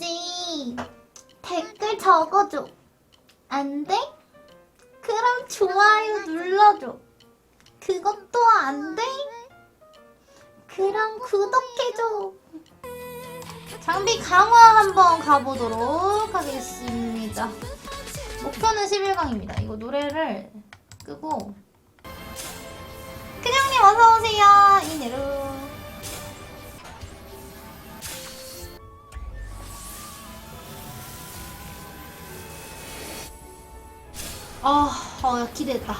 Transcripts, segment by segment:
재밌지. 댓글 적어줘. 안 돼? 그럼 좋아요 눌러줘. 그것도 안 돼? 그럼 구독해줘. 장비 강화 한번 가보도록 하겠습니다. 목표는 11강입니다. 이거 노래를 끄고. 그냥님 어서오세요. 이내로. 아, 어, 기대했다.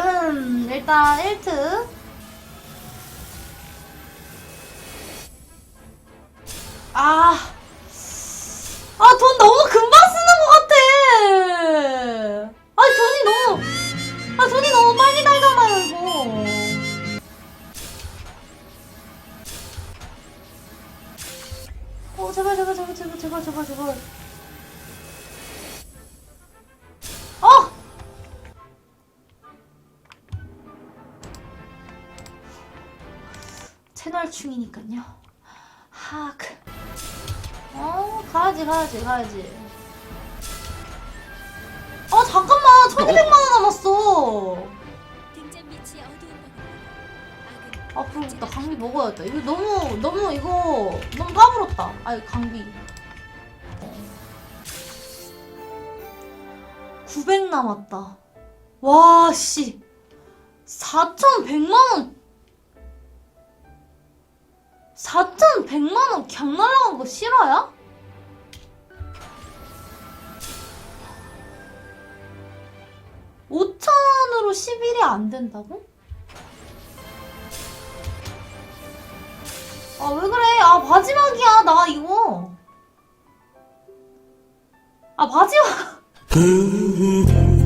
음, 일단 1트. 아, 아, 돈 채널충이니까요. 하, 그. 어, 가야지, 가야지, 가야지. 아, 잠깐만! 1200만원 남았어! 앞으로 나 강비 먹어야겠다. 이거 너무, 너무, 이거, 너무 까불었다. 아니, 강비. 900 남았다. 와, 씨. 4,100만원. 4,100만원 강 날라간 거 실화야? 오천으로 11이 안 된다고? 아, 왜 그래? 아, 마지막이야, 나 이거. 아, 마지막.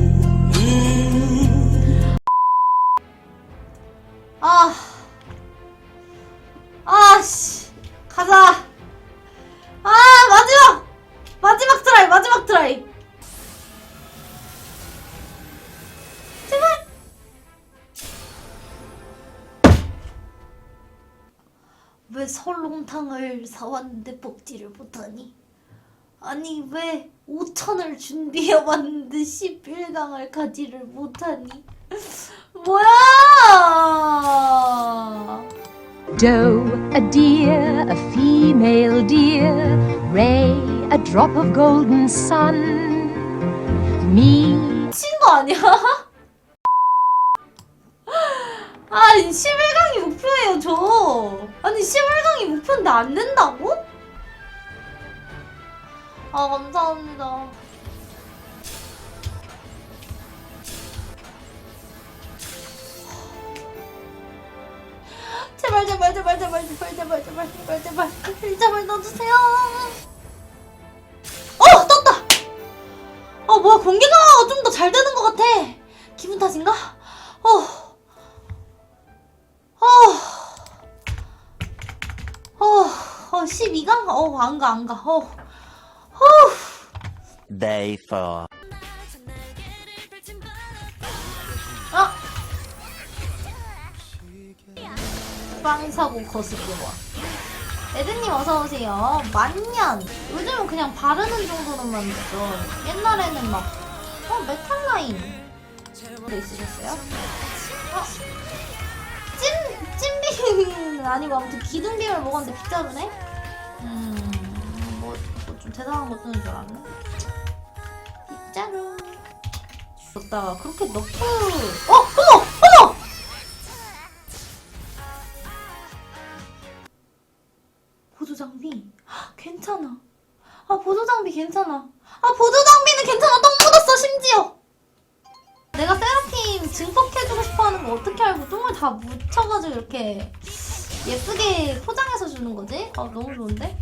왜 설렁탕을 사왔는데 먹지를 못하니? 아니 왜 5천을 준비해왔는데 11강을 가지를 못하니? 뭐야! Doe, a deer, a female deer, Ray, a drop of golden sun, me, 미친 거 아니야? 아 11강이 목표예요 저. 아니 11강이 목표인데 안 된다고? 아 감사합니다. 제발 제발 제발 제발 제발 제발 제발 제발 제발. 제발 넣어주세요. 어 떴다! 어 뭐야 공개가 좀 더 잘 되는 것 같아. 기분 탓인가? 어 어, 어, 어, 12강? 어, 안 가, 안 가. 어, 어, Day 4. 아! 빵 사고 거스게 와. 에드님 어서오세요. 만년. 요즘은 그냥 바르는 정도로만 듣죠. 옛날에는 막, 어, 메탈라인. 도 있으셨어요? 어, 찜, 찜비는 아니고 아무튼 기둥비를 먹었는데 빗자루네? 음, 뭐, 뭐 좀 대단한 거 쓰는 줄 알았네. 빗자루. 줬다가 그렇게 넣고, 어! 어머! 어머! 보조 장비 헉, 괜찮아. 아 보조 장비 괜찮아. 아 보조 장비는 괜찮아. 똥 묻었어 심지어. 증폭해주고 싶어하는 거 어떻게 알고 똥을 다 묻혀가지고 이렇게 예쁘게 포장해서 주는 거지? 아 너무 좋은데?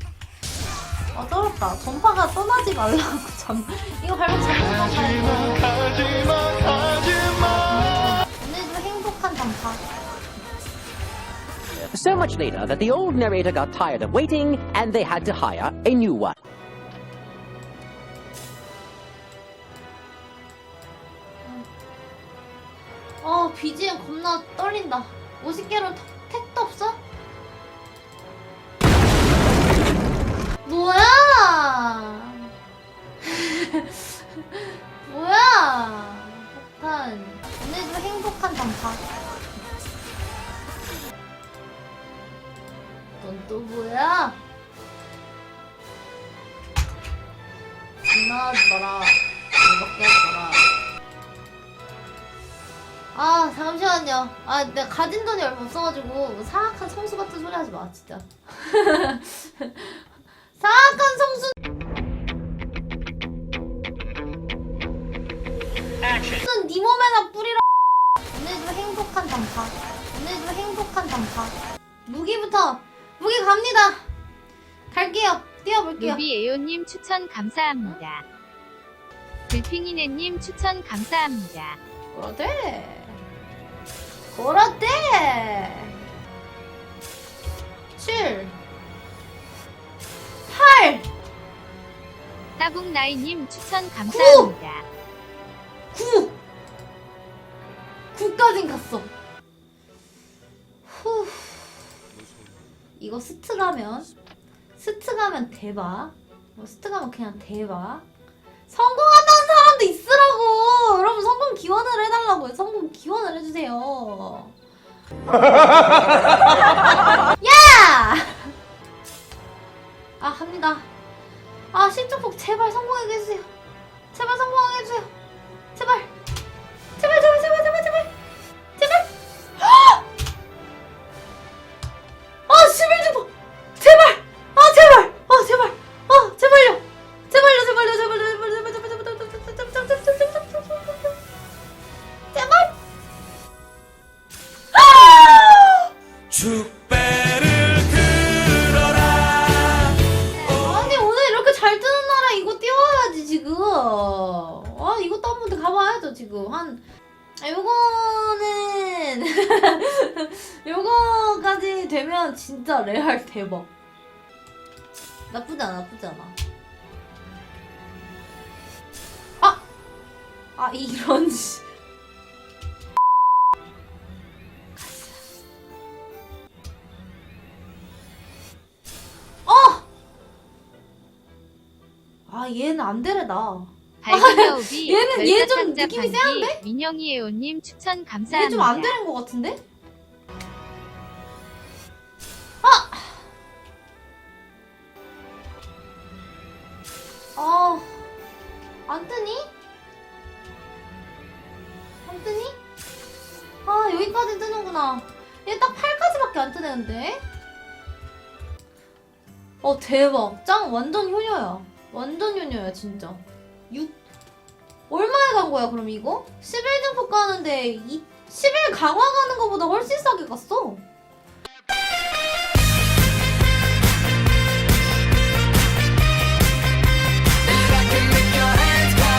아 쩔었다. 전파가 떠나지 말라고 참. 이거 발목 잡는 건가요? 오늘도 행복한 전파. So much later that the old narrator got tired of waiting and they had to hire a new one. BGM 겁나 떨린다. 50개로 택도 없어? 뭐야? 뭐야? 폭탄. 오늘도 행복한 단파. 넌 또 뭐야? 장난하지 마라. 이밖에 하지 마라. 아 잠시만요. 아 내가 가진 돈이 얼마 없어가지고 사악한 성수 같은 소리 하지 마 진짜. 사악한 성수. 무슨 네 몸에나 뿌리라. 오늘도 행복한 단파. 오늘도 행복한 단파. 무기부터 무기 갑니다. 갈게요. 뛰어볼게요. 루비에오님 추천 감사합니다. 들핑이네님 추천 감사합니다. 그러대. 그러대. 7 8 따북나이님 추천 감사합니다. 9 9까진 갔어. 후. 이거 스트 가면 스트 가면 대박. 뭐 스트 가면 그냥 대박. 성공한다는 사람도 있으라고. 여러분 성공 기원을 해달라고요. 성공 기원을 해주세요. 야! 아 합니다. 아 실적폭 제발 성공하게 해주세요. 제발 성공하게 해주세요. 제발. 제발 아 이것도 한 번 더 가봐야죠 지금. 한 아, 요거는 요거까지 되면 진짜 레알 대박. 나쁘지 않아 나쁘지 않아. 아! 아 이런 씨. 어! 아 얘는 안 되래다 발그나오비 얘는- 얘 좀 느낌이 세한데? 민영이에오님 추천 감사합니다. 좀안 되는 것 같은데? 아! 아, 안 뜨니? 안 뜨니? 아, 여기까지 뜨는구나. 얘 딱 8까지밖에 안 뜨는데? 어, 대박. 짱, 완전 효녀야. 완전 효녀야, 진짜. 6 얼마에 간 거야 그럼 이거? 11등포 가는데 이, 11 강화 가는 거보다 훨씬 싸게 갔어